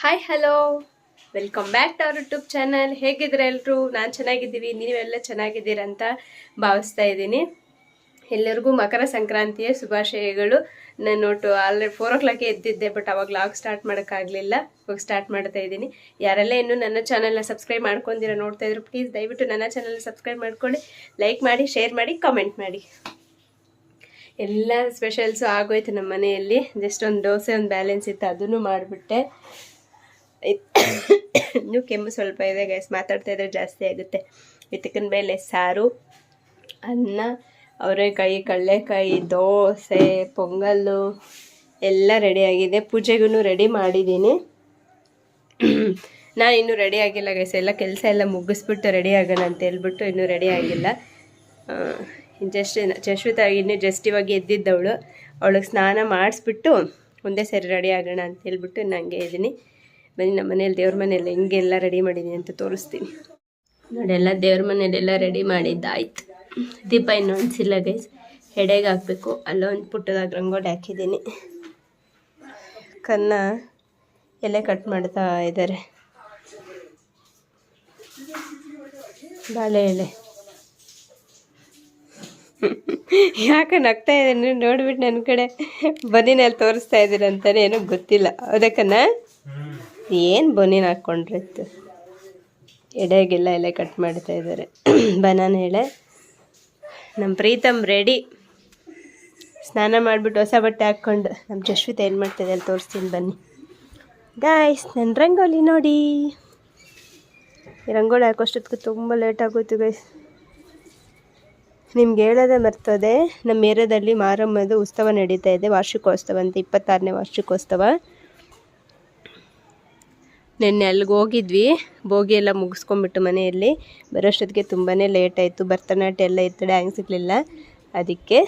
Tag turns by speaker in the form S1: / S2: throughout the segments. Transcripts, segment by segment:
S1: Hi hello welcome back to our YouTube channel ಹೇಗಿದ್ರೆ ಎಲ್ಲರೂ ನಾನು ಚೆನ್ನಾಗಿದ್ದೀವಿ. ನೀವೆಲ್ಲ ಚೆನ್ನಾಗಿದ್ದೀರಂತ ಭಾವಿಸ್ತಾ ಇದ್ದೀನಿ. ಎಲ್ಲರಿಗೂ ಮಕರ ಸಂಕ್ರಾಂತಿಯ ಶುಭಾಶಯಗಳು. ನಾನು ನೋಟು ಆಲ್ರೆಡಿ ಫೋರ್ ಓ ಕ್ಲಾಕೆ ಎದ್ದಿದ್ದೆ ಬಟ್ ಅವಾಗ ಲಾಗ್ ಸ್ಟಾರ್ಟ್ ಮಾಡೋಕ್ಕಾಗಲಿಲ್ಲ. ಇವಾಗ ಸ್ಟಾರ್ಟ್ ಮಾಡ್ತಾ ಇದ್ದೀನಿ. ಯಾರೆಲ್ಲ ಇನ್ನೂ ನನ್ನ ಚಾನಲ್ನ ಸಬ್ಸ್ಕ್ರೈಬ್ ಮಾಡ್ಕೊಂಡಿರೋ ನೋಡ್ತಾ ಇದ್ರು ಪ್ಲೀಸ್ ದಯವಿಟ್ಟು ನನ್ನ ಚಾನಲ್ನ ಸಬ್ಸ್ಕ್ರೈಬ್ ಮಾಡ್ಕೊಳ್ಳಿ. ಲೈಕ್ ಮಾಡಿ ಶೇರ್ ಮಾಡಿ ಕಮೆಂಟ್ ಮಾಡಿ. ಎಲ್ಲ ಸ್ಪೆಷಲ್ಸು ಆಗೋಯ್ತು ನಮ್ಮ ಮನೆಯಲ್ಲಿ ಜಸ್ಟ್ ಒಂದು ದೋಸೆ, ಒಂದು ಬ್ಯಾಲೆನ್ಸ್ ಇತ್ತು, ಅದನ್ನು ಮಾಡಿಬಿಟ್ಟೆ. ಇನ್ನೂ ಕೆಮ್ಮು ಸ್ವಲ್ಪ ಇದೆ ಗೈಸ್ ಮಾತಾಡ್ತಾ ಇದ್ರೆ ಜಾಸ್ತಿ ಆಗುತ್ತೆ. ಇದಕ್ಕಿನ ಮೇಲೆ ಸಾರು, ಅನ್ನ, ಅವರೆಕಾಯಿ ಕಡಲೆಕಾಯಿ ದೋಸೆ, ಪೊಂಗಲ್ಲು ಎಲ್ಲ ರೆಡಿಯಾಗಿದೆ ಪೂಜೆಗೂ ರೆಡಿ ಮಾಡಿದ್ದೀನಿ. ನಾನು ಇನ್ನೂ ರೆಡಿ ಆಗಿಲ್ಲ ಗೈಸ್ ಎಲ್ಲ ಕೆಲಸ ಎಲ್ಲ ಮುಗಿಸ್ಬಿಟ್ಟು ರೆಡಿ ಆಗೋಣ ಅಂತ ಹೇಳ್ಬಿಟ್ಟು ಇನ್ನೂ ರೆಡಿ ಆಗಿಲ್ಲ. ಜಸ್ಟ್ ಜಶ್ವಿತ ಇನ್ನೂ ಜಸ್ಟ್ ಇವಾಗ ಎದ್ದಿದ್ದವಳು. ಅವಳಿಗೆ ಸ್ನಾನ ಮಾಡಿಸ್ಬಿಟ್ಟು ಒಂದೇ ಸರಿ ರೆಡಿ ಆಗೋಣ ಅಂತ ಹೇಳ್ಬಿಟ್ಟು ನನಗೆ ಇದ್ದೀನಿ. ಬನ್ನಿ ನಮ್ಮ ಮನೇಲಿ ದೇವ್ರ ಮನೇಲಿ ಹೆಂಗೆಲ್ಲ ರೆಡಿ ಮಾಡಿದ್ದೀನಿ ಅಂತ ತೋರಿಸ್ತೀನಿ. ನೋಡಿ, ಎಲ್ಲ ದೇವ್ರ ಮನೇಲೆಲ್ಲ ರೆಡಿ ಮಾಡಿದ್ದಾಯ್ತು. ದೀಪ ಇನ್ನೂ ಅನಿಸಿಲ್ಲ ಗೈಸ್ ಹೆಡೆಗೆ ಹಾಕಬೇಕು ಅಲ್ಲೊಂದು ಪುಟ್ಟದಾಗ ರಂಗೋಡೆ ಹಾಕಿದ್ದೀನಿ. ಕನ್ನ ಎಲೆ ಕಟ್ ಮಾಡ್ತಾ ಇದ್ದಾರೆ. ಬಾಳೆ ಎಲೆ. ಯಾಕೆ ನಗ್ತಾ ಇದ್ದೀನಿ ನೋಡ್ಬಿಟ್ಟು ನನ್ನ ಕಡೆ. ಬದಿನಲ್ಲಿ ತೋರಿಸ್ತಾ ಇದ್ದೀರ ಅಂತಾನೆ ಏನೋ ಗೊತ್ತಿಲ್ಲ. ಅದಕ್ಕನ್ನ ಏನು ಬನೀನ್ ಹಾಕ್ಕೊಂಡಿರುತ್ತೆ ಎಡೆಗೆಲ್ಲ ಎಲೆ ಕಟ್ ಮಾಡ್ತಾ ಇದ್ದಾರೆ. ಬನಾನ ಎಳೆ ನಮ್ಮ ಪ್ರೀತಮ್ ರೆಡಿ ಸ್ನಾನ ಮಾಡಿಬಿಟ್ಟು ಹೊಸ ಬಟ್ಟೆ ಹಾಕ್ಕೊಂಡು ನಮ್ಮ ಜಶ್ವಿತ ಏನು ಮಾಡ್ತಿದೆ ಅಲ್ಲಿ ತೋರಿಸ್ತೀನಿ ಬನ್ನಿ. ಗಾಯ್ಸ್ ನನ್ನ ರಂಗೋಲಿ ನೋಡಿ. ರಂಗೋಲಿ ಹಾಕೋಷ್ಟೊತ್ತಿಗೆ ತುಂಬ ಲೇಟ್ ಆಗೋಯ್ತು ಗೈಸ್ ನಿಮ್ಗೆ ಹೇಳೋದೇ ಮರ್ತದೆ ನಮ್ಮ ಏರಿಯಾದಲ್ಲಿ ಮಾರಮ್ಮದು ಉತ್ಸವ ನಡೀತಾ ಇದೆ, ವಾರ್ಷಿಕೋತ್ಸವ ಅಂತ, ಇಪ್ಪತ್ತಾರನೇ ವಾರ್ಷಿಕೋತ್ಸವ. ನಿನ್ನೆ ಅಲ್ಲಿಗೆ ಹೋಗಿದ್ವಿ. ಭೋಗಿ ಎಲ್ಲ ಮುಗಿಸ್ಕೊಂಬಿಟ್ಟು ಮನೆಯಲ್ಲಿ. ಬರೋಷ್ಟೊತ್ತಿಗೆ ತುಂಬಾ ಲೇಟ್ ಆಯಿತು. ಭರತನಾಟ್ಯ ಎಲ್ಲ ಇತ್ತು ಡ್ಯಾನ್ಸ್ ಸಿಗಲಿಲ್ಲ. ಅದಕ್ಕೆ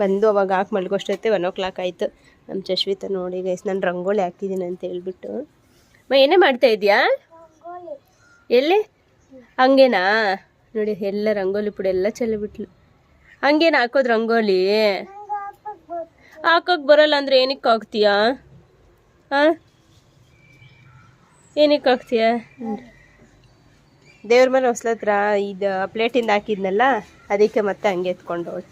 S1: ಬಂದು ಅವಾಗ ಹಾಕಿ ಮಲ್ಗೋಷ್ಟೊತ್ತೆ ಒನ್ ಓ ಕ್ಲಾಕ್ ಆಯಿತು. ನಮ್ಮ ಚಶ್ವಿತ ನೋಡಿ ಗೈಸ್ ನಾನು ರಂಗೋಲಿ ಹಾಕಿದ್ದೀನಿ ಅಂತ ಹೇಳ್ಬಿಟ್ಟು. ಮ, ಏನೇ ಮಾಡ್ತಾ ಇದೆಯಾ ಎಲ್ಲಿ? ಹಂಗೇನಾ? ನೋಡಿ, ಎಲ್ಲ ರಂಗೋಲಿ ಪುಡಿ ಎಲ್ಲ ಚೆಲ್ಲಿಬಿಟ್ಲು ಹಂಗೇನು ಹಾಕೋದು ರಂಗೋಲಿ? ಹಾಕೋಕೆ ಬರೋಲ್ಲ ಅಂದರೆ ಏನಕ್ಕೆ ಹಾಕ್ತೀಯಾ ಹಾಂ ಏನಕ್ಕೆ ಹಾಕ್ತೀಯ? ದೇವ್ರ ಮನೆ ಹೊಸ್ಲತ್ರ ಇದು ಪ್ಲೇಟಿಂದ ಹಾಕಿದ್ನಲ್ಲ ಅದಕ್ಕೆ ಮತ್ತೆ ಹಂಗೆ ಎತ್ಕೊಂಡು ಹೋಗಿ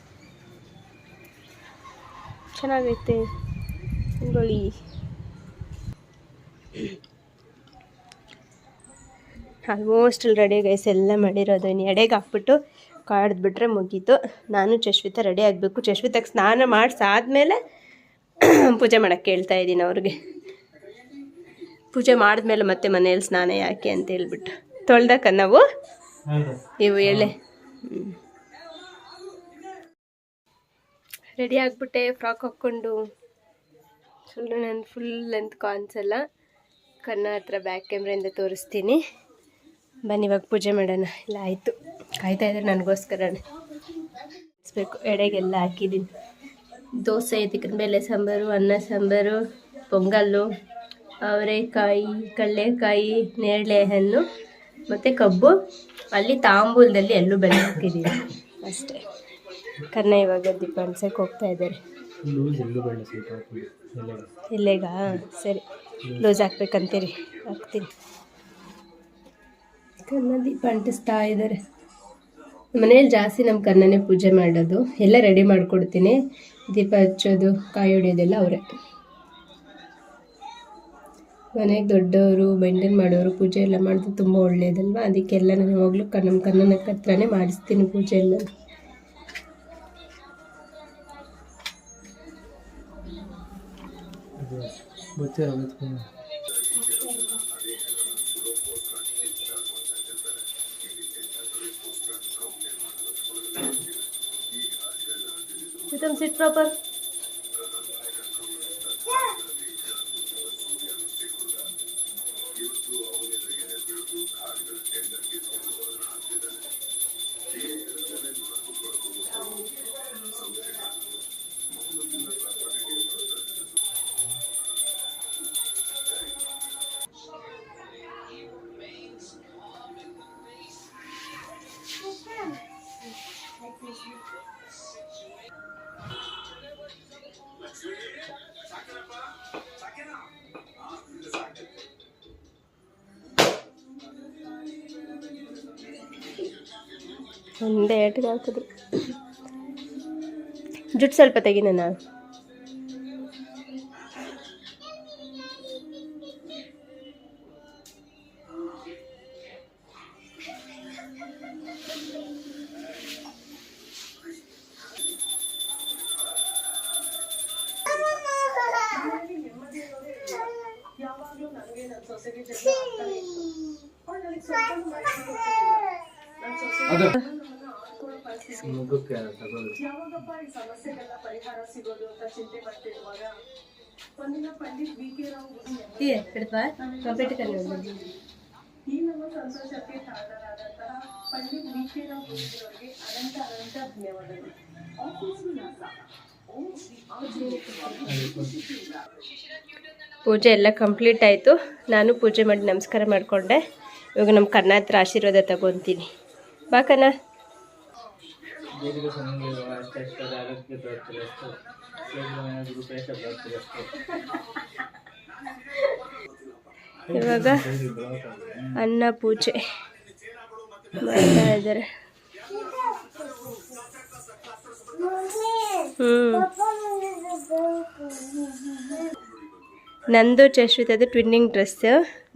S1: ಚೆನ್ನಾಗೈತೆ. ರಂಗೋಲಿ ಆಲ್ಮೋಸ್ಟ್ ರೆಡಿ ಗೈಸ್ ಎಲ್ಲ ಮಾಡಿರೋದು. ಇನ್ನು ಎಡೆಗೆ ಹಾಕ್ಬಿಟ್ಟು ಕಾಡ್ದ್ಬಿಟ್ರೆ ಮುಗೀತು. ನಾನು ಚಶ್ವಿತ ರೆಡಿ ಆಗಬೇಕು. ಚಶ್ವಿತಕ್ಕೆ ಸ್ನಾನ ಮಾಡಿಸಾದ್ಮೇಲೆ ಪೂಜೆ ಮಾಡೋಕ್ಕೆ ಹೇಳ್ತಾ ಇದ್ದೀನಿ ಅವ್ರಿಗೆ. ಪೂಜೆ ಮಾಡಿದ್ಮೇಲೆ ಮತ್ತೆ ಮನೆಯಲ್ಲಿ ಸ್ನಾನ ಯಾಕೆ ಅಂತ ಹೇಳ್ಬಿಟ್ಟು. ತೊಳ್ದಕ್ಕ ನಾವು ಇವು ಎಳೆ ರೆಡಿ ಆಗಿಬಿಟ್ಟೆ ಫ್ರಾಕ್ ಹಾಕ್ಕೊಂಡು. ಫುಲ್ ನಾನು ಫುಲ್ ಲೆಂತ್ ಕಾಣಿಸಲ್ಲ ಕನ್ನ ಹತ್ರ ಬ್ಯಾಕ್ ಕ್ಯಾಮ್ರಿಂದ ತೋರಿಸ್ತೀನಿ. ಬನ್ನಿ ಇವಾಗ ಪೂಜೆ ಮಾಡೋಣ. ಇಲ್ಲ ಆಯಿತು. ಕಾಯ್ತಾ ಇದ್ರೆ ನನಗೋಸ್ಕರನೇ. ಬೇಕು ಎಡೆಗೆಲ್ಲ ಹಾಕಿದ್ದೀನಿ. ದೋಸೆ ತಿಕ್ಕಿನ ಮೇಲೆ ಸಾಂಬಾರು ಅನ್ನ ಸಾಂಬಾರು ಪೊಂಗಲ್ಲು. ಅವರೆಕಾಯಿ ಕಡಲೆಕಾಯಿ ನೇರಳೆ ಹಣ್ಣು ಮತ್ತು ಕಬ್ಬು ಅಲ್ಲಿ ತಾಂಬೂಲದಲ್ಲಿ ಎಲ್ಲೂ ಹಾಕಿದ್ದೀನಿ ಅಷ್ಟೇ. ಕನ್ನ ಇವಾಗ ದೀಪ ಅನ್ಸಕ್ಕೆ ಹೋಗ್ತಾ ಇದ್ದಾರೆ. ಇಲ್ಲೇಗ ಸರಿ. ಲೂಸ್ ಹಾಕ್ಬೇಕಂತೀರಿ. ಹಾಕ್ತೀನಿ. ಕನ್ನ ದೀಪ ಅಂಟಿಸ್ತಾ ಇದ್ದಾರೆ. ಮನೇಲಿ ಜಾಸ್ತಿ ನಮ್ಮ ಕನ್ನನೇ ಪೂಜೆ ಮಾಡೋದು. ಎಲ್ಲ ರೆಡಿ ಮಾಡಿಕೊಡ್ತೀನಿ. ದೀಪ ಹಚ್ಚೋದು ಕಾಯಿ ಹೊಡಿಯೋದೆಲ್ಲ ಅವರೇ. ಮನೆಗೆ ದೊಡ್ಡವರು, ಮೇಂಟೈನ್ ಮಾಡೋರು, ಪೂಜೆ ಎಲ್ಲ ಮಾಡಿದ್ರೆ ತುಂಬ ಒಳ್ಳೆಯದಲ್ವ ಅದಕ್ಕೆಲ್ಲ ನಾನು ಯಾವಾಗಲೂ ನಮ್ಮ ಕನ್ನನ ಹತ್ರನೇ ಮಾಡಿಸ್ತೀನಿ ಪೂಜೆ ಎಲ್ಲ. ಸಿಟ್ sit ಒಂದೇ ಏಟಿಗೆ ಹಾಕಿದ್ರು ಜುಟ್ಟು ಸ್ವಲ್ಪ ತೆಗಿ ನಾನು
S2: ಮುಖಕ್ಕೆ ತಗೊಳ್ಳಿ?
S1: ಪೂಜೆ. ಎಲ್ಲ ಕಂಪ್ಲೀಟ್ ಆಯಿತು. ನಾನು ಪೂಜೆ ಮಾಡಿ ನಮಸ್ಕಾರ ಮಾಡಿಕೊಂಡೆ. ಇವಾಗ ನಮ್ಮ ಕರ್ನಾಟಕ ಆಶೀರ್ವಾದ ತಗೊತೀನಿ. ಬಾ ಕನ್ನ
S2: ದೀರ್ಘ ಅಗತ್ಯ ಅಷ್ಟೆಷ್ಟದ ಅಷ್ಟು. ಪ್ರಾಪ್ತಿರಸ್ತು ಶೀಘ್ರమైన ಗುರುಪೇಶ ಅಷ್ಟು.
S1: ಇವಾಗ ಅನ್ನ ಪೂಜೆ ಮಾಡ್ತಾ ಇದ್ದಾರೆ. ನಂದು ಚಶ್ವಿತದು ಟ್ವಿನ್ನಿಂಗ್ ಡ್ರೆಸ್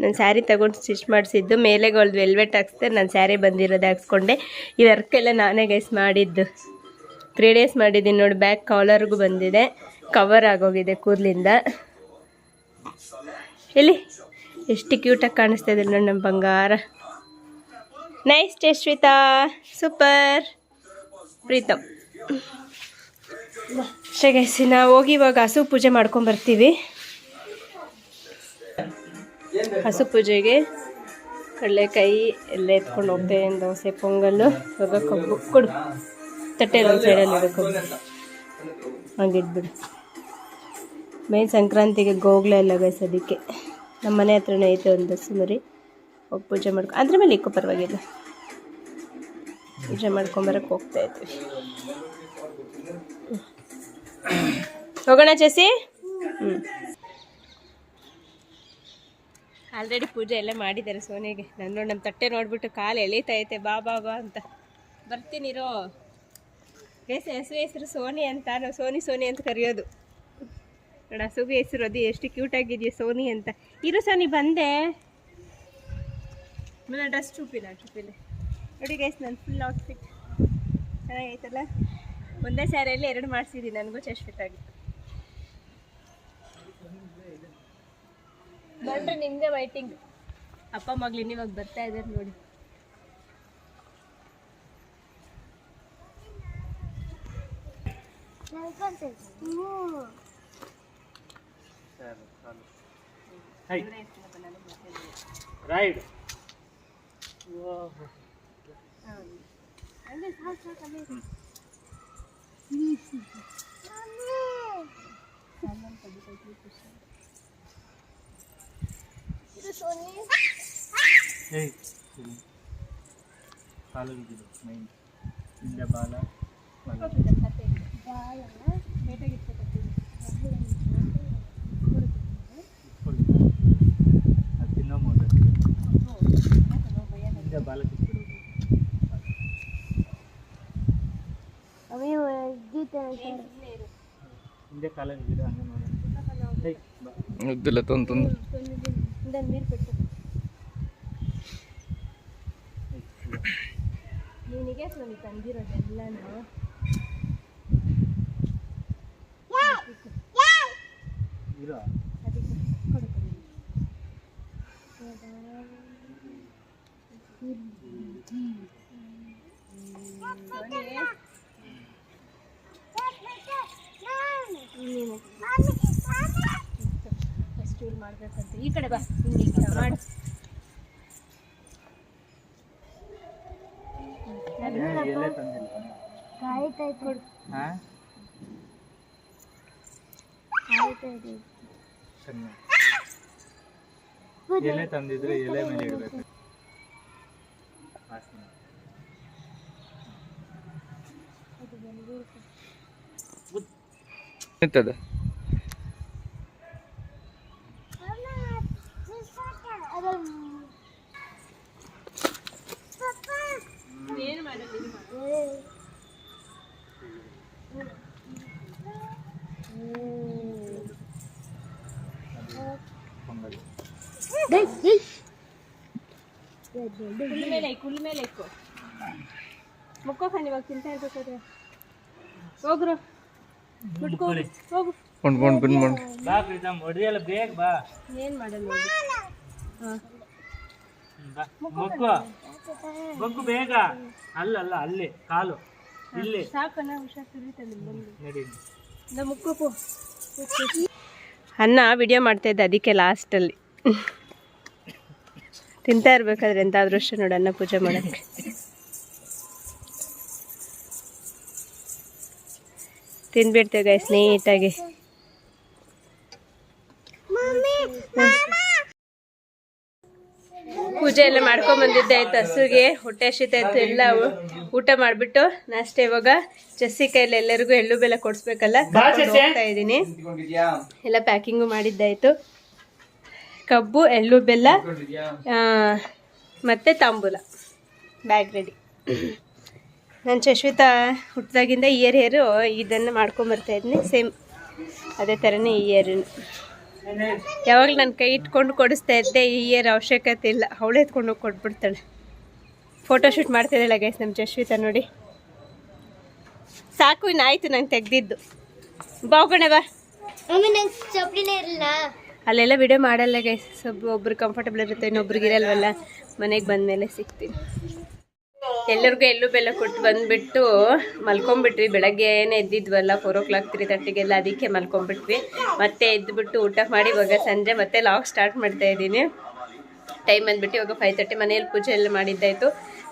S1: ನಾನು ಸ್ಯಾರಿ ತಗೊಂಡು ಸ್ಟಿಚ್ ಮಾಡಿಸಿದ್ದು ಮೇಲೆಗಳ್ದು ವೆಲ್ವೆಟ್ ಹಾಕ್ಸ್ದೆ, ನಾನು ಸ್ಯಾರಿ ಬಂದಿರೋದು ಹಾಕ್ಸ್ಕೊಂಡೆ. ಈ ವರ್ಕೆಲ್ಲ ನಾನೇ ಗೈಸ್ ಮಾಡಿದ್ದು. ತ್ರೀ ಡೇಸ್ ಮಾಡಿದ್ದೀನಿ ನೋಡಿ ಬ್ಯಾಕ್ ಕಾಲರ್ಗೂ ಬಂದಿದೆ ಕವರ್ ಆಗೋಗಿದೆ ಕೂದಲಿಂದ. ಇಲ್ಲಿ ಎಷ್ಟು ಕ್ಯೂಟಾಗಿ ಕಾಣಿಸ್ತಾ ಇದೆ ನೋಡಿ ನಮ್ಮ ಬಂಗಾರ. Nice Shweta super Preetam. ಅಷ್ಟೇ ನಾವು ಹೋಗಿ ಇವಾಗ ಹಸು ಪೂಜೆ ಮಾಡ್ಕೊಂಬರ್ತೀವಿ ಹಸು ಪೂಜೆಗೆ ಕಡಲೆಕಾಯಿ ಎಲ್ಲ ಎತ್ಕೊಂಡು ಹೋಗ್ತೇವೆ ದೋಸೆ, ಪೊಂಗಲ್ಲು ಇವಾಗ ಕಬ್ಬು. ಕೊಡು. ತಟ್ಟೆಯಲ್ಲಿ ಒಂದು ಸೈಡಲ್ಲಿ ಕಬ್ಬು. ಹಂಗಿಟ್ಬಿಡು ಮೇನ್ ಸಂಕ್ರಾಂತಿಗೆ ಗೋಗ್ಲ ಎಲ್ಲ ಅದಕ್ಕೆ ನಮ್ಮ ಮನೆ ಹತ್ರನೇ ಐತೆ ಒಂದು ಸುಮರಿ ಹೋಗಿ ಪೂಜೆ ಮಾಡ್ಕೊ ಅದ್ರ ಮೇಲೆ ಇಕ್ಕೋ ಪರವಾಗಿಲ್ಲ. ಪೂಜೆ ಮಾಡ್ಕೊಂಬರಕ್ಕೆ ಹೋಗ್ತಾ ಇದ್ವಿ. ಹೋಗೋಣ ಚಸಿ ಹ್ಞೂ ಆಲ್ರೆಡಿ ಪೂಜೆ ಎಲ್ಲ ಮಾಡಿದ್ದಾರೆ ಸೋನಿಗೆ. ನಾನು ನಮ್ಮ ತಟ್ಟೆ ನೋಡಿಬಿಟ್ಟು ಕಾಲು ಎಳೀತಾ ಐತೆ, ಬಾ ಬಾ ಬಾ ಅಂತ. ಬರ್ತೀನಿರೋ ಬೇಸ ಹೆಸರು ಹೆಸರು ಸೋನಿ ಅಂತ ನಾವು ಸೋನಿ ಸೋನಿ ಅಂತ ಕರೆಯೋದು. ನೋಡ ಹಸುಗೆ ಹೆಸರು ಅದು ಎಷ್ಟು ಕ್ಯೂಟ್ ಆಗಿದೆಯಾ ಸೋನಿ ಅಂತ. ಇರು ಸೋನಿ, ಬಂದೆ. ಆಮೇಲೆ ಡ್ರೆಸ್ ಚೂಪಿಲ್ಲ ಚೂಪಿಲ್ಲ. ನೋಡಿ ಗೈಸ್ ನನ್ನ ಫುಲ್ ಔಟ್ಫಿಟ್ ಚೆನ್ನಾಗೈತಲ್ಲ? ಒಂದೇ ಸ್ಯಾರಿಯಲ್ಲಿ ಎರಡು ಮಾಡಿಸಿದ್ದೀನಿ, ನನಗೂ ಚಶ್ವಿತಾಗಿತ್ತು ಬಂದ್ರೆ ನಿಮ್ಗೆ ವೈಟಿಂಗ್ ಅಪ್ಪ ಮಗ್ಳು ಇವಾಗ ಬರ್ತಾ ಇದ್ದಾರೆ ನೋಡಿ.
S2: ರೈಡ್ ಕಾಲು ಬಿದ್ದು ಮೈನ್ ಹಿಂದೆ ಬಾಲ ತಿನ್ನೋ ಮೊದಲು ಹಿಂದೆ ಬಾಲ ಕಿತ್ಬಿಡು ಹಿಂದೆ ಕಾಲಲ್ಲಿ ಗಿಡ ಹಂಗೆ ನೋಡೋಣ
S3: ಮುದ್ದಿಲ್ಲ ತಂದು
S1: ನೀರು ಬಿಟ್ಟು
S2: ಹೇಯ್, ಇಲ್ಲ.
S1: ನಿನಗೆ ಸೋನಿ ತಂದಿರೋದೆಲ್ಲನೂ
S2: ಇರೋ
S1: ಅದಕ್ಕೆ ಕೊಡು ಕೊಡು. ಸೋನಿ, ನೀನು ಫಸ್ಟ್ ಇವ್ರು ಮಾಡ್ಬೇಕಂತ. ಈ ಕಡೆ ಬಾ ಹಿಂಗೆ ಹಿಂಗೆ ಮಾಡು
S2: ಎಲೆ ತಂದಿಲ್ಲ. ಹಾ? ಸಣ್ಣ ಎಲೆ ತಂದಿದ್ರೆ ಎಲೆ ಮೇಲೆ ಇಡಬೇಕು ವಾಸನೆ
S1: ಕುಲ್ ಮೇಲೆ ಕುಲ್ ಮೇಲೆ ಇಕ್ಕು ಮುಕ್ಕೋಕಂಡು ಇವಾಗ ತಿಂತ ಇರ್ಬೇಕಾದ್ರೆ ಹೋಗ್ರು ಮುಟ್ಕೋ ಹೋಗು
S2: ಕೊಂಡು ಬಾ ಪ್ರೀತಮ್ ಹೊಡೆಯಲ್ಲ ಬೇಗ. ಬಾ
S1: ಏನು ಮಾಡಲ್ಲ ಹಾಂ
S2: ಬಗ್ಗು ಬೇಗ ಅಲ್ಲಲ್ಲ ಅಲ್ಲಿ, ಕಾಲು. ಇಲ್ಲಿ.
S1: ಸಾಕಣ್ಣ ಹುಷಾರ್ ನಮ್ಮ ಅನ್ನ ವಿಡಿಯೋ ಮಾಡ್ತಾ ಇದ್ದೆ ಅದಕ್ಕೆ ಲಾಸ್ಟಲ್ಲಿ ತಿಂತಾ ಇರ್ಬೇಕಾದ್ರೆ ಎಂತ ಅದೃಷ್ಟ ನೋಡಿ ಅನ್ನ ಪೂಜೆ ಮಾಡೋಕ್ಕೆ. ತಿನ್ಬಿಡ್ತೇವೆ ಗೈಸ್ ನೀಟಾಗಿ ಪೂಜೆ ಎಲ್ಲ ಮಾಡ್ಕೊಂಡ್ ಬಂದಿದ್ದೆ ಆಯ್ತು? ಹಸುಗೆ ಹೊಟ್ಟೆ ಶೀತ ಆಯ್ತು ಎಲ್ಲ ಊಟ ಮಾಡಿಬಿಟ್ಟು ನಾಷ್ಟೇ ಇವಾಗ ಜಸ್ಸಿ ಕೈಲಿ ಎಲ್ಲರಿಗೂ ಎಳ್ಳು ಬೆಲ್ಲ ಕೊಡಿಸ್ಬೇಕಲ್ಲ? ಹೋಗ್ತಾ ಇದ್ದೀನಿ. ಎಲ್ಲ ಪ್ಯಾಕಿಂಗು ಮಾಡಿದ್ದಾಯ್ತು. ಕಬ್ಬು ಎಳ್ಳು ಬೆಲ್ಲ ಮತ್ತು ತಾಂಬೂಲ. Bag ready. ನಾನು ಶಶ್ವಿತಾ ಹುಟ್ಟಿದಾಗಿಂದ ಇಯರ್ ಹೇರು ಇದನ್ನು ಮಾಡ್ಕೊಂಬರ್ತಾ ಇದ್ದೀನಿ. ಸೇಮ್ ಅದೇ ಥರನೇ ಇಯರ್ ಯಾವಾಗಲೂ ನನ್ನ ಕೈ ಇಟ್ಕೊಂಡು ಕೊಡಿಸ್ತಾ ಇದ್ದೆ ಈ ಇಯರ್ ಅವಶ್ಯಕತೆ ಇಲ್ಲ. ಅವಳು ಎತ್ಕೊಂಡು ಹೋಗಿ ಕೊಟ್ಬಿಡ್ತಾಳೆ. ಫೋಟೋ ಶೂಟ್ ಮಾಡ್ತಿದ್ದಾಳೆ ಗೈಸ್ ನಮ್ಮ ಜಶ್ವಿತಾ ನೋಡಿ. ಸಾಕು ಇನ್ನು ಆಯಿತು ನಂಗೆ ತೆಗ್ದಿದ್ದು. ಬಾಗೋಣ ಬಾ. ಅಲ್ಲೆಲ್ಲ ವಿಡಿಯೋ ಮಾಡಲ್ಲ ಗೈಸ್ ಒಬ್ಬ ಒಬ್ರು ಕಂಫರ್ಟಬಲ್ ಇರುತ್ತೆ ಇನ್ನೊಬ್ರಿಗೆ ಇರಲ್ವಲ್ಲ. ಮನೆಗೆ ಬಂದಮೇಲೆ ಸಿಗ್ತೀನಿ. ಎಲ್ಲರಿಗೂ ಎಲ್ಲೂ ಬೆಲ್ಲ ಕೊಟ್ಟು ಬಂದ್ಬಿಟ್ಟು ಮಲ್ಕೊಂಬಿಟ್ವಿ. ಬೆಳಗ್ಗೆ ಏನೇ ಎದ್ದಿದ್ವಲ್ಲ ಫೋರ್ ಓ ಕ್ಲಾಕ್ ತ್ರೀ ತರ್ಟಿಗೆಲ್ಲ ಅದಕ್ಕೆ ಮಲ್ಕೊಂಬಿಟ್ವಿ. ಮತ್ತೆ ಎದ್ದುಬಿಟ್ಟು ಊಟ ಮಾಡಿ ಇವಾಗ ಸಂಜೆ ಮತ್ತೆ ಲಾಗ್ ಸ್ಟಾರ್ಟ್ ಮಾಡ್ತಾ ಇದ್ದೀನಿ. ಟೈಮ್ ಬಂದ್ಬಿಟ್ಟು ಇವಾಗ ಫೈವ್ ತರ್ಟಿ ಮನೆಯಲ್ಲಿ ಪೂಜೆ ಎಲ್ಲ ಮಾಡಿದ್ದಾಯಿತು.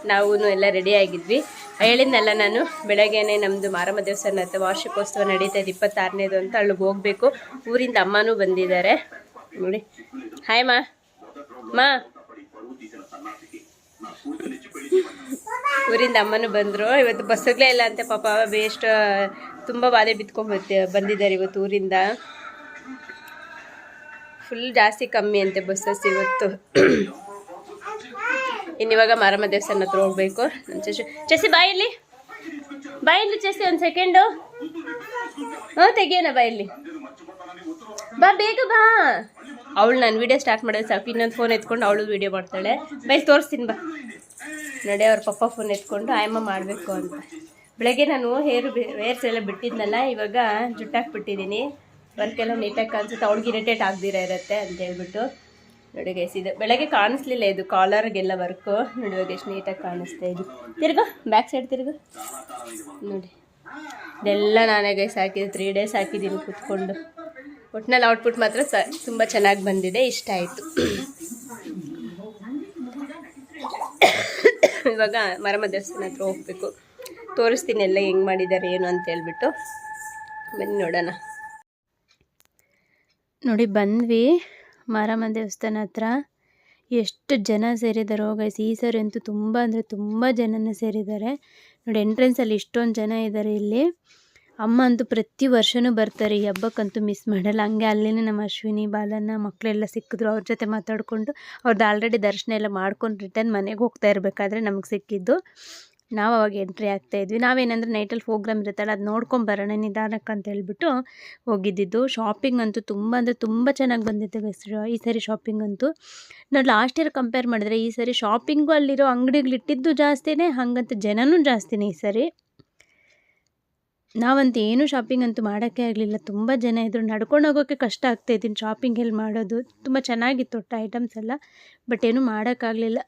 S1: ನಾವು ಎಲ್ಲ ರೆಡಿ ಆಗಿದ್ವಿ. ಹೇಳಿದ್ನಲ್ಲ ನಾನು, ಬೆಳಗ್ಗೆನೇ ನಮ್ಮದು ಮಾರಮ್ಮ ದೇವಸ್ಥಾನ ಅಥವಾ ವಾರ್ಷಿಕೋತ್ಸವ ನಡೀತಾ ಇದೆ ಇಪ್ಪತ್ತಾರನೇದು ಅಂತ, ಅಲ್ಲಿಗೆ ಹೋಗಬೇಕು. ಊರಿಂದ ಅಮ್ಮನೂ ಬಂದಿದ್ದಾರೆ. ನೋಡಿ. ಹಾಯ್ ಮಾ ಮಾ ಊರಿಂದ ಅಮ್ಮನೂ ಬಂದರು. ಇವತ್ತು ಬಸ್ಸುಗಳೇ ಇಲ್ಲ ಅಂತೆ ಪಾಪ ಬೇಸ್ಟ್ ತುಂಬ ಬಾಧೆ ಬಿತ್ಕೊಂಡ್ಬತ್ತೆ ಬಂದಿದ್ದಾರೆ ಇವತ್ತು ಊರಿಂದ. ಫುಲ್ ಜಾಸ್ತಿ ಕಮ್ಮಿ ಅಂತೆ ಬಸ್ಸಸ್ ಇವತ್ತು. ಇನ್ನಿವಾಗ ಮಾರಮ್ಮ ದೇವಸ್ಥಾನ ಹತ್ರ ಹೋಗ್ಬೇಕು. ನಮ್ಮ ಚಸಿ ಚಸಿ ಬಾಯಲ್ಲಿ ಬಾಯಲ್ಲಿ ಚಸಿ ಒಂದು ಸೆಕೆಂಡು ಹ್ಞೂ ತೆಗಿಯೋಣ ಬಾಯಲ್ಲಿ ಬಾ, ಬೇಗ ಬಾ. ಅವಳು ನಾನು ವಿಡಿಯೋ ಸ್ಟಾರ್ಟ್ ಮಾಡೋದು ಸಾಕು. ಇನ್ನೊಂದು ಫೋನ್ ಎತ್ಕೊಂಡು ಅವಳು ವಿಡಿಯೋ ಮಾಡ್ತಾಳೆ. ಬೈ ತೋರಿಸ್ತೀನಿ, ಬಾ. ನಡೆ, ಅವ್ರ ಪಪ್ಪ ಫೋನ್ ಎತ್ಕೊಂಡು, ಆಯಮ್ಮ, ಮಾಡಬೇಕು ಅಂತ. ಬೆಳಗ್ಗೆ ನಾನು ಹೇರ್ ಹೇರ್ಸ್ ಎಲ್ಲ ಬಿಟ್ಟಿದ್ನಲ್ಲ, ಇವಾಗ ಜುಟ್ಟಾಕ್ಬಿಟ್ಟಿದ್ದೀನಿ ವರ್ಕೆಲ್ಲ ನೀಟಾಗಿ ಕಾಣಿಸುತ್ತೆ. ಅವ್ಳಿಗೆ ಇರಿಟೇಟ್ ಆಗ್ದಿರ ಇರುತ್ತೆ ಅಂತ ಹೇಳ್ಬಿಟ್ಟು. ನೋಡಿ ಗೈಸ್ ಬೆಳಗ್ಗೆ ಕಾಣಿಸ್ಲಿಲ್ಲ ಇದು ಕಾಲರ್ಗೆಲ್ಲ ವರ್ಕು ನೋಡಿ ಇವಾಗ ಎಷ್ಟು ನೀಟಾಗಿ ಕಾಣಿಸ್ತಾ ಇದು. ತಿರ್ಗು ಬ್ಯಾಕ್ ಸೈಡ್ ತಿರ್ಗು. ನೋಡಿ. ಇದೆಲ್ಲ ನಾನೇ ಗೈಸ್ ಹಾಕಿದ್ದು. ತ್ರೀ ಡೇಸ್ ಹಾಕಿದ್ದೀನಿ ಕೂತ್ಕೊಂಡು. ಒಟ್ನಲ್ಲಿ ಔಟ್ಪುಟ್ ಮಾತ್ರ ಸ, ತುಂಬ ಚೆನ್ನಾಗಿ ಬಂದಿದೆ, ಇಷ್ಟ ಆಯಿತು. ಇವಾಗ ಮರಮ ದೇವಸ್ಥಾನ ಹತ್ರ ಹೋಗ್ಬೇಕು. ತೋರಿಸ್ತೀನಿ ಎಲ್ಲ ಹೆಂಗೆ ಮಾಡಿದ್ದಾರೆ ಏನು ಅಂತ ಹೇಳ್ಬಿಟ್ಟು. ಬನ್ನಿ ನೋಡೋಣ. ನೋಡಿ, ಬಂದ್ವಿ. ಮಾರಮ್ಮ ದೇವಸ್ಥಾನ ಹತ್ರ. ಎಷ್ಟು ಜನ ಸೇರಿದ್ದಾರೆ ಹೋಗೈಸ್ ಈ ಸರಿ ಅಂತೂ ತುಂಬ ಅಂದರೆ ತುಂಬ ಜನನೇ ಸೇರಿದ್ದಾರೆ ನೋಡಿ ಎಂಟ್ರೆನ್ಸಲ್ಲಿ ಇಷ್ಟೊಂದು ಜನ ಇದ್ದಾರೆ ಇಲ್ಲಿ. ಅಮ್ಮ ಅಂತೂ ಪ್ರತಿ ವರ್ಷವೂ ಬರ್ತಾರೆ ಈ ಹಬ್ಬಕ್ಕಂತೂ ಮಿಸ್ ಮಾಡಲ್ಲ. ಹಂಗೆ ಅಲ್ಲಿನೇ ನಮ್ಮ ಅಶ್ವಿನಿ ಬಾಲನ ಮಕ್ಕಳೆಲ್ಲ ಸಿಕ್ಕಿದ್ರು ಅವ್ರ ಜೊತೆ ಮಾತಾಡಿಕೊಂಡು ಅವ್ರದ್ದು ಆಲ್ರೆಡಿ ದರ್ಶನ ಎಲ್ಲ ಮಾಡ್ಕೊಂಡು ರಿಟರ್ನ್ ಮನೆಗೆ ಹೋಗ್ತಾ ಇರಬೇಕಾದ್ರೆ ನಮಗೆ ಸಿಕ್ಕಿದ್ದು. ನಾವು ಅವಾಗ ಎಂಟ್ರಿ ಆಗ್ತಾ ಇದ್ವಿ. ನಾವೇನಂದ್ರೆ ನೈಟಲ್ಲಿ ಪ್ರೋಗ್ರಾಮ್ ಇರುತ್ತಲ್ಲ ಅದು ನೋಡ್ಕೊಂಡು ಬರೋಣ ನಿಧಾನಕ್ಕೆ ಅಂತ ಹೇಳ್ಬಿಟ್ಟು ಹೋಗಿದ್ದಿದ್ದು. ಶಾಪಿಂಗ್ ಅಂತೂ ತುಂಬ ಅಂದರೆ ತುಂಬ ಚೆನ್ನಾಗಿ ಬಂದಿತ್ತು. ಈ ಸರಿ ಶಾಪಿಂಗ್ ಅಂತೂ. ನಾವು ಲಾಸ್ಟ್ ಇಯರ್ ಕಂಪೇರ್ ಮಾಡಿದ್ರೆ ಈ ಸರಿ ಶಾಪಿಂಗು ಅಲ್ಲಿರೋ ಅಂಗಡಿಗಳಿಟ್ಟಿದ್ದು ಜಾಸ್ತಿನೇ, ಹಾಗಂತ ಜನನೂ ಜಾಸ್ತಿನೇ ಈ ಸರಿ. ನಾವಂತೂ ಏನೂ ಶಾಪಿಂಗ್ ಅಂತೂ ಮಾಡೋಕ್ಕೆ ಆಗಲಿಲ್ಲ. ತುಂಬ ಜನ ಇದ್ದರು ನಡ್ಕೊಂಡು ಹೋಗೋಕ್ಕೆ ಕಷ್ಟ ಆಗ್ತಾ ಇದ್ದೀನಿ ಶಾಪಿಂಗ್ ಎಲ್ಲಿ ಮಾಡೋದು. ತುಂಬ ಚೆನ್ನಾಗಿತ್ತು ಒಟ್ಟು ಐಟಮ್ಸ್ ಎಲ್ಲ. ಬಟ್ ಏನೂ ಮಾಡೋಕ್ಕಾಗಲಿಲ್ಲ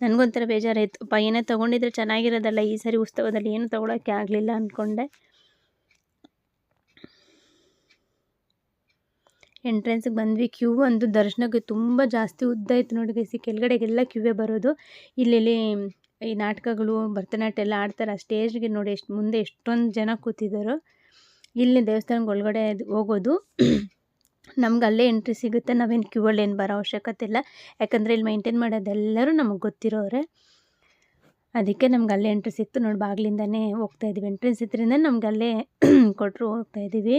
S1: ನನಗೊಂಥರ ಬೇಜಾರಾಯಿತು. ಅಪ್ಪ, ಏನೇ ತೊಗೊಂಡಿದ್ರೆ ಚೆನ್ನಾಗಿರೋದಲ್ಲ. ಈ ಸರಿ ಉತ್ಸವದಲ್ಲಿ ಏನು ತೊಗೊಳಕ್ಕೆ ಆಗಲಿಲ್ಲ ಅಂದ್ಕೊಂಡೆ ಎಂಟ್ರೆನ್ಸಿಗೆ ಬಂದ್ವಿ. ಕ್ಯೂ ಒಂದು ದರ್ಶನಕ್ಕೆ ತುಂಬ ಜಾಸ್ತಿ ಉದ್ದ ಇತ್ತು ನೋಡಿ ಗೈಸಿ. ಕೆಳಗಡೆಗೆಲ್ಲ ಕ್ಯೂವೇ ಬರೋದು. ಇಲ್ಲಿ ಈ ನಾಟಕಗಳು ಭರತನಾಟ್ಯ ಎಲ್ಲ ಆಡ್ತಾರೆ, ಆ ಸ್ಟೇಜ್ಗೆ ನೋಡಿ ಎಷ್ಟು, ಮುಂದೆ ಎಷ್ಟೊಂದು ಜನ ಕೂತಿದ್ದಾರೋ ಇಲ್ಲಿ ದೇವಸ್ಥಾನಕ್ಕೆ ಒಳಗಡೆ ಹೋಗೋದು. ನಮ್ಗೆ ಅಲ್ಲೇ ಎಂಟ್ರಿ ಸಿಗುತ್ತೆ, ನಾವೇನು ಕ್ಯೂವಲ್ಲಿ ಏನು ಬರೋ ಅವಶ್ಯಕತೆ ಇಲ್ಲ. ಯಾಕಂದರೆ ಇಲ್ಲಿ ಮೈಂಟೈನ್ ಮಾಡೋದೆಲ್ಲರೂ ನಮಗೆ ಗೊತ್ತಿರೋರೆ. ಅದಕ್ಕೆ ನಮ್ಗೆ ಅಲ್ಲೇ ಎಂಟ್ರಿ ಸಿಕ್ತು. ನೋಡಿ ಬಾಗಿಲಿಂದನೇ ಹೋಗ್ತಾ ಎಂಟ್ರೆನ್ಸ್ ಇದ್ರಿಂದ ನಮ್ಗೆ ಅಲ್ಲೇ ಕೊಟ್ಟರು ಹೋಗ್ತಾ ಇದ್ದೀವಿ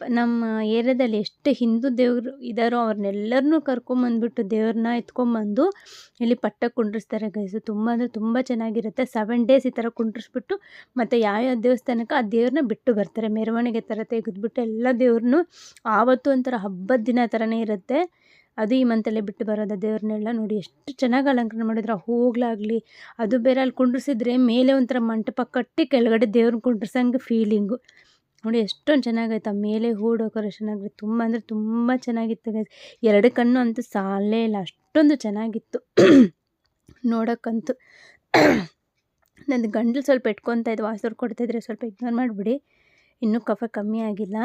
S3: ನಮ್ಮ ಏರಿಯಾದಲ್ಲಿ ಎಷ್ಟು ಹಿಂದೂ ದೇವರು ಇದ್ದಾರೋ ಅವ್ರನ್ನೆಲ್ಲರನ್ನೂ ಕರ್ಕೊಂಬಂದ್ಬಿಟ್ಟು ದೇವ್ರನ್ನ ಎತ್ಕೊಂಬಂದು ಇಲ್ಲಿ ಪಟ್ಟ ಕುಂಡ್ರಿಸ್ತಾರೆ ಗೈಸು ತುಂಬ ಅಂದರೆ ತುಂಬ ಚೆನ್ನಾಗಿರುತ್ತೆ. ಸೆವೆನ್ ಡೇಸ್ ಈ ಥರ ಕುಂಡ್ರಿಸ್ಬಿಟ್ಟು ಮತ್ತು ಯಾವ್ಯಾವ ದೇವಸ್ಥಾನಕ್ಕೆ ಆ ದೇವ್ರನ್ನ ಬಿಟ್ಟು ಬರ್ತಾರೆ. ಮೆರವಣಿಗೆ ಥರ ತೆಗೆದ್ಬಿಟ್ಟು ಎಲ್ಲ ದೇವ್ರನ್ನೂ ಆವತ್ತು ಒಂಥರ ಹಬ್ಬದ ದಿನ ಥರನೇ ಇರುತ್ತೆ. ಅದು ಈ ಮಂತಲ್ಲೇ ಬಿಟ್ಟು ಬರೋದು ದೇವ್ರನ್ನೆಲ್ಲ ನೋಡಿ. ಎಷ್ಟು ಚೆನ್ನಾಗಿ ಅಲಂಕಾರ ಮಾಡಿದ್ರು. ಹೂಗಳಾಗಲಿ, ಅದು ಬೇರೆ ಅಲ್ಲಿ ಕುಂಡ್ರಿಸಿದ್ರೆ ಮೇಲೆ ಒಂಥರ ಮಂಟಪ ಕಟ್ಟಿ ಕೆಳಗಡೆ ದೇವ್ರನ್ನ ಕುಂಡ್ರಿಸಂಗೆ ಫೀಲಿಂಗು ನೋಡಿ ಎಷ್ಟೊಂದು ಚೆನ್ನಾಗೈತೆ. ಮೇಲೆ ಹೂ ಡೆಕೋರೇಷನ್ ಆಗಿದೆ ತುಂಬ ಅಂದರೆ ತುಂಬ ಚೆನ್ನಾಗಿತ್ತು ಎರಡು ಕಣ್ಣು ಅಂತೂ ಸಾಲೇ ಇಲ್ಲ. ಅಷ್ಟೊಂದು ಚೆನ್ನಾಗಿತ್ತು. ನೋಡೋಕ್ಕಂತೂ. ನನ್ನ ಗಂಡಲು ಸ್ವಲ್ಪ ಇಟ್ಕೊತಾ ಇದ್ದು. ವಾಸರು ಕೊಡ್ತಾಯಿದ್ರೆ ಸ್ವಲ್ಪ ಇಗ್ನೋರ್ ಮಾಡಿಬಿಡಿ. ಇನ್ನೂ ಕಫ ಕಮ್ಮಿ ಆಗಿಲ್ಲ.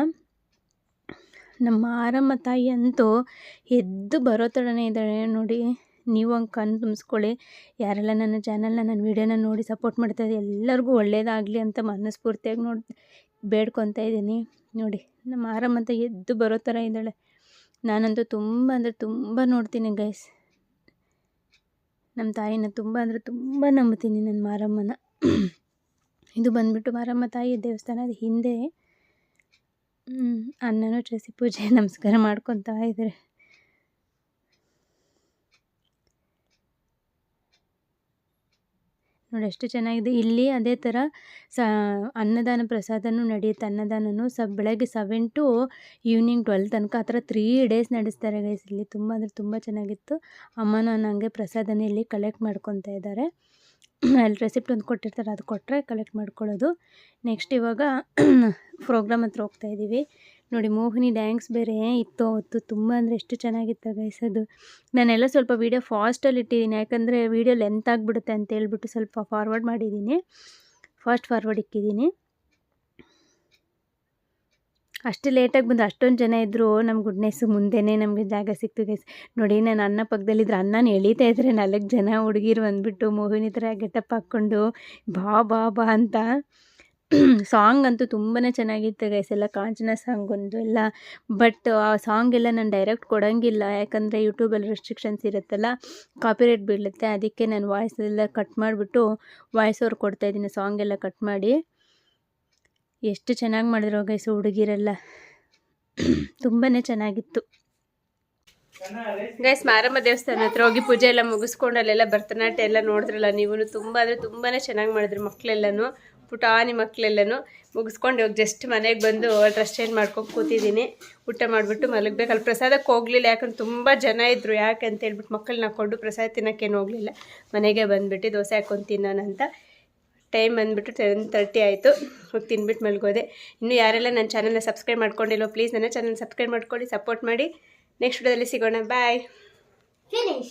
S3: ನಮ್ಮ ಮಾರಮ್ಮ ತಾಯಿ ಅಂತೂ ಎದ್ದು ಬರೋ ಥರನೇ ಇದ್ದಾಳೆ. ನೋಡಿ, ನೀವು ಹಂಗೆ ಕಣ್ಣು ತುಂಬಿಸ್ಕೊಳ್ಳಿ. ಯಾರೆಲ್ಲ ನನ್ನ ಚಾನಲ್ನ ನನ್ನ ವೀಡಿಯೋನ ನೋಡಿ ಸಪೋರ್ಟ್ ಮಾಡ್ತಾಯಿದ್ದೆ ಎಲ್ಲರಿಗೂ ಒಳ್ಳೆಯದಾಗಲಿ ಅಂತ ಮನಸ್ಫೂರ್ತಿಯಾಗಿ ನೋಡಿ ಬೇಡ್ಕೊತಾ ಇದ್ದೀನಿ. ನೋಡಿ, ನಮ್ಮ ಮಾರಮ್ಮ ಅಂತ ಎದ್ದು ಬರೋ ಥರ ಇದ್ದಾಳೆ. ನಾನಂತೂ ತುಂಬ ಅಂದರೆ ತುಂಬ ನೋಡ್ತೀನಿ ಗೈಸ್ ನಮ್ಮ ತಾಯಿನ ತುಂಬ ಅಂದರೆ ತುಂಬ ನಂಬ್ತೀನಿ ನನ್ನ ಮಾರಮ್ಮನ. ಇದು ಬಂದ್ಬಿಟ್ಟು ಮಾರಮ್ಮ ತಾಯಿ ಅದು ಹಿಂದೆ ಅನ್ನನೂ ಚಸಿ ಪೂಜೆ ನಮಸ್ಕಾರ ಮಾಡ್ಕೊತಾ ಇದ್ದಾರೆ. ನೋಡಿ ಎಷ್ಟು ಚೆನ್ನಾಗಿದೆ. ಇಲ್ಲಿ ಅದೇ ಥರ ಸ ಅನ್ನದಾನ ಪ್ರಸಾದನೂ ನಡೆಯುತ್ತೆ. ಅನ್ನದಾನನೂ ಸ ಬೆಳಗ್ಗೆ ಸೆವೆನ್ ಟು ಈವ್ನಿಂಗ್ ಟ್ವೆಲ್ ತನಕ. ಆ ಥರ ತ್ರೀ ಡೇಸ್ ನಡೆಸ್ತಾರೆ ಗೈಸ್ ಇಲ್ಲಿ. ತುಂಬ ಅಂದರೆ ತುಂಬ ಚೆನ್ನಾಗಿತ್ತು. ಅಮ್ಮನ ನನಗೆ ಪ್ರಸಾದನ ಇಲ್ಲಿ ಕಲೆಕ್ಟ್ ಮಾಡ್ಕೊತಾ ಇದ್ದಾರೆ. ಅಲ್ಲಿ ರೆಸಿಪ್ಟ್ ಒಂದು ಕೊಟ್ಟಿರ್ತಾರೆ, ಅದು ಕೊಟ್ಟರೆ ಕಲೆಕ್ಟ್ ಮಾಡ್ಕೊಳ್ಳೋದು. ನೆಕ್ಸ್ಟ್ ಇವಾಗ ಪ್ರೋಗ್ರಾಮ್ ಹತ್ರ ಹೋಗ್ತಾ ಇದ್ದೀವಿ ನೋಡಿ ಮೋಹಿನಿ ಡ್ಯಾನ್ಸ್ ಬೇರೆ ಇತ್ತು ಅವತ್ತು. ತುಂಬ ಅಂದರೆ ಎಷ್ಟು ಚೆನ್ನಾಗಿತ್ತು ಗೈಸ್ ಅದು. ನಾನೆಲ್ಲ ಸ್ವಲ್ಪ ವೀಡಿಯೋ ಫಾಸ್ಟಲ್ಲಿ ಇಟ್ಟಿದ್ದೀನಿ ಯಾಕಂದರೆ ವೀಡಿಯೋ ಲೆಂತ್ ಆಗಿಬಿಡುತ್ತೆ ಅಂತ ಹೇಳ್ಬಿಟ್ಟು ಸ್ವಲ್ಪ ಫಾರ್ವರ್ಡ್ ಮಾಡಿದ್ದೀನಿ ಫಾಸ್ಟ್ ಫಾರ್ವರ್ಡ್ ಇಕ್ಕಿದ್ದೀನಿ ಅಷ್ಟು ಲೇಟಾಗಿ ಬಂದು ಅಷ್ಟೊಂದು ಜನ ಇದ್ದರು ನಮ್ಮ ಗುಡ್ನೆಸ್ಸು ಮುಂದೆನೇ ನಮಗೆ ಜಾಗ ಸಿಕ್ತು ಗೈಸ್ ನೋಡಿ ನಾನು ಅನ್ನ ಪಕ್ಕದಲ್ಲಿದ್ದರೆ ಅನ್ನನ ಎಳೀತಾ ಇದ್ದರೆ ನಾಲ್ಕು ಜನ ಹುಡುಗಿರು ಬಂದುಬಿಟ್ಟು ಮೋಹಿನಿ ಥರ ಗೆಟಪ್ ಹಾಕ್ಕೊಂಡು ಬಾ ಬಾ ಬಾ ಅಂತ. ಸಾಂಗ್ ಅಂತೂ ತುಂಬಾ ಚೆನ್ನಾಗಿತ್ತು ಗೈಸ್ ಎಲ್ಲ ಕಾಂಚನ ಸಾಂಗ್ ಒಂದು ಎಲ್ಲ. ಬಟ್ ಆ ಸಾಂಗ್ ಎಲ್ಲ ನಾನು ಡೈರೆಕ್ಟ್ ಕೊಡೋಂಗಿಲ್ಲ. ಯಾಕಂದರೆ ಯೂಟ್ಯೂಬಲ್ಲಿ ರೆಸ್ಟ್ರಿಕ್ಷನ್ಸ್ ಇರುತ್ತಲ್ಲ ಕಾಪಿರೈಟ್ ಬೀಳುತ್ತೆ. ಅದಕ್ಕೆ ನಾನು ವಾಯ್ಸ್ ಎಲ್ಲ ಕಟ್ ಮಾಡಿಬಿಟ್ಟು ವಾಯ್ಸ್ ಕೊಡ್ತಾ ಕೊಡ್ತಾಯಿದ್ದೀನಿ ಸಾಂಗ್ ಎಲ್ಲ ಕಟ್ ಮಾಡಿ. ಎಷ್ಟು ಚೆನ್ನಾಗಿ ಮಾಡಿದ್ರು ಗೈಸ್ ಹುಡುಗಿರೆಲ್ಲ. ತುಂಬಾ ಚೆನ್ನಾಗಿತ್ತು.
S1: ಗೈಸ್ ಮಾರಮ್ಮ ದೇವಸ್ಥಾನ ಹತ್ರ ಹೋಗಿ ಪೂಜೆ ಎಲ್ಲ ಮುಗಿಸ್ಕೊಂಡು ಅಲ್ಲೆಲ್ಲ ಭರತನಾಟ್ಯ ಎಲ್ಲ ನೋಡಿದ್ರಲ್ಲ ನೀವು ತುಂಬ ಅಂದರೆ ತುಂಬಾ ಚೆನ್ನಾಗಿ ಮಾಡಿದ್ರು ಮಕ್ಕಳೆಲ್ಲನೂ ಪುಟಾಣಿ ಮಕ್ಕಳೆಲ್ಲನೂ ಮುಗಿಸ್ಕೊಂಡು ಇವಾಗ ಜಸ್ಟ್ ಮನೆಗೆ ಬಂದು ಡ್ರೆಸ್ ಚೇಂಜ್ ಮಾಡ್ಕೊಂಡು ಕೂತಿದ್ದೀನಿ ಊಟ ಮಾಡಿಬಿಟ್ಟು ಮಲಗಬೇಕು. ಪ್ರಸಾದಕ್ಕೆ ಹೋಗಲಿಲ್ಲ. ಯಾಕಂದ್ರೆ ತುಂಬ ಜನ ಇದ್ದರು ಯಾಕೆ ಅಂತ ಹೇಳ್ಬಿಟ್ಟು ಮಕ್ಕಳನ್ನ ಹಾಕ್ಕೊಂಡು ಪ್ರಸಾದ ತಿನ್ನೋಕ್ಕೇನು ಹೋಗಲಿಲ್ಲ. ಮನೆಗೆ ಬಂದುಬಿಟ್ಟು ದೋಸೆ ಹಾಕ್ಕೊಂಡು ತಿನ್ನೋಣ ಅಂತ ಟೈಮ್ ಬಂದುಬಿಟ್ಟು ಟೆನ್ ತರ್ಟಿ ಆಯಿತು. ಹೋಗಿ ತಿನ್ಬಿಟ್ಟು ಮಲಗೋದೆ. ಇನ್ನು ಯಾರೆಲ್ಲ ನನ್ನ ಚಾನಲ್ನ ಸಬ್ಸ್ಕ್ರೈಬ್ ಮಾಡ್ಕೊಂಡಿಲ್ಲೋ ಪ್ಲೀಸ್ ನನ್ನ ಚಾನಲ್ ಸಬ್ಸ್ಕ್ರೈಬ್ ಮಾಡ್ಕೊಳ್ಳಿ ಸಪೋರ್ಟ್ ಮಾಡಿ. ನೆಕ್ಸ್ಟ್ ವಿಡಿಯೋದಲ್ಲಿ ಸಿಗೋಣ. Bye
S4: Finish.